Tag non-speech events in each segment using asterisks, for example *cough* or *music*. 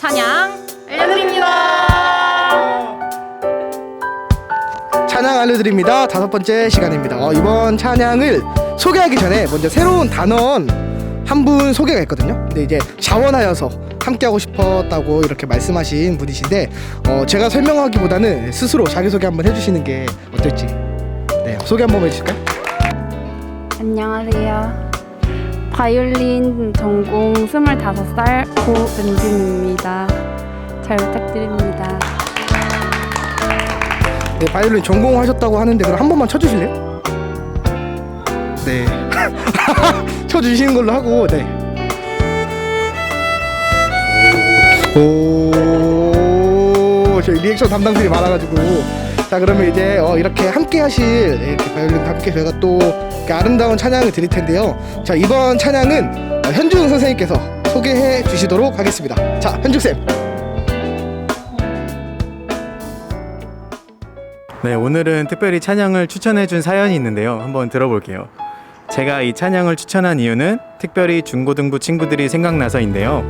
찬양 알려드립니다. 찬양 알려드립니다. 다섯 번째 시간입니다. 어, 이번 찬양을 소개하기 전에 먼저 새로운 단원 한 분 소개가 있거든요. 근데 이제 자원하여서 함께하고 싶었다고 이렇게 말씀하신 분이신데 어, 제가 설명하기보다는 스스로 자기소개 한번 해주시는 게 어떨지 네, 소개 한번 해주실까요? 안녕하세요. 바이올린 전공 25살 고은진입니다. 잘 부탁드립니다. 네, 바이올린 전공하셨다고 하는데 그럼 한 번만 쳐주실래요? 네. *laughs* 쳐주시는 걸로 하고, 네. 오, 저희 리액션 담당들이 많아가지고. 자, 그러면 이제 어, 이렇게 함께 하실, 네, 이렇게 바이올린 함께 저희가 또 아름다운 찬양을 드릴 텐데요. 자, 이번 찬양은 어, 현중 선생님께서 소개해 주시도록 하겠습니다. 자, 현중쌤. 네, 오늘은 특별히 찬양을 추천해 준 사연이 있는데요. 한번 들어볼게요. 제가 이 찬양을 추천한 이유는 특별히 중고등부 친구들이 생각나서인데요.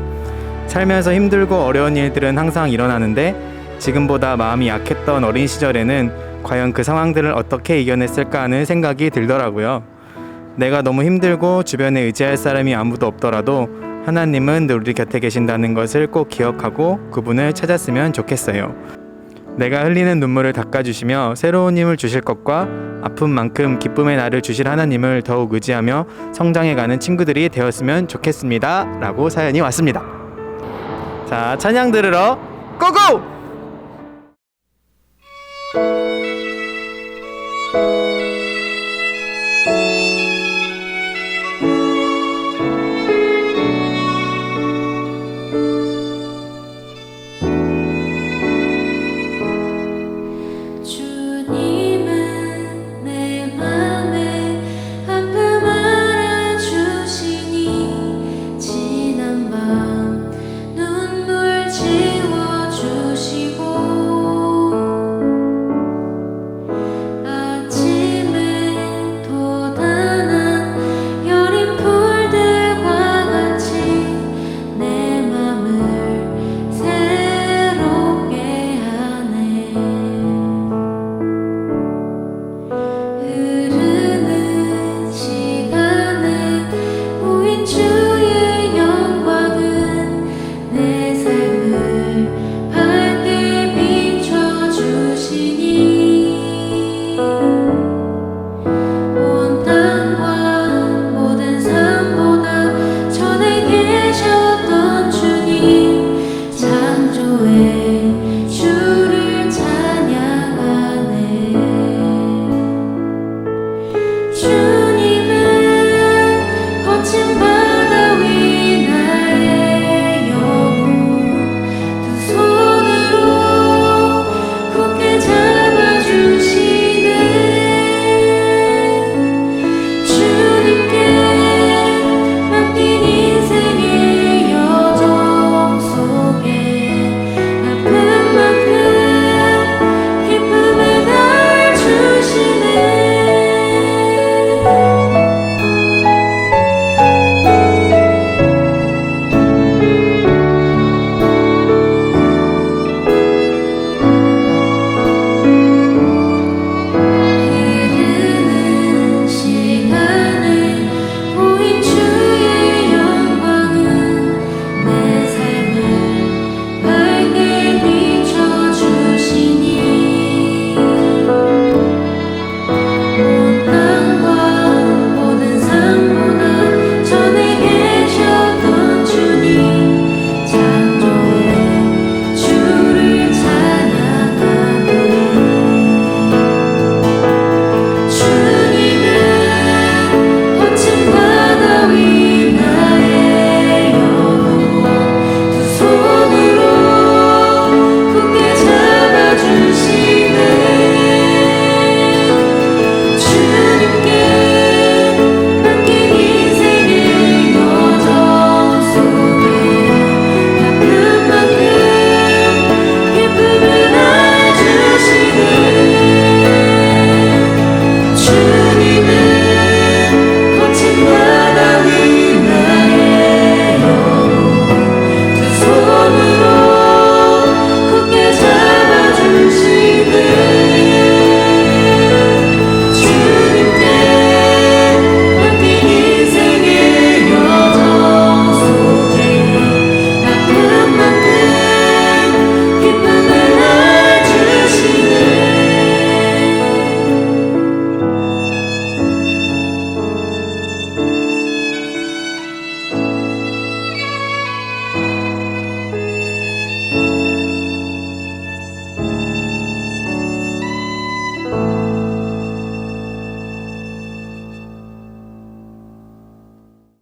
살면서 힘들고 어려운 일들은 항상 일어나는데 지금보다 마음이 약했던 어린 시절에는 과연 그 상황들을 어떻게 이겨냈을까 하는 생각이 들더라고요. 내가 너무 힘들고 주변에 의지할 사람이 아무도 없더라도 하나님은 늘 우리 곁에 계신다는 것을 꼭 기억하고 그분을 찾았으면 좋겠어요. 내가 흘리는 눈물을 닦아주시며 새로운 힘을 주실 것과 아픈 만큼 기쁨의 날을 주실 하나님을 더욱 의지하며 성장해가는 친구들이 되었으면 좋겠습니다. 라고 사연이 왔습니다. 자, 찬양 들으러 고고!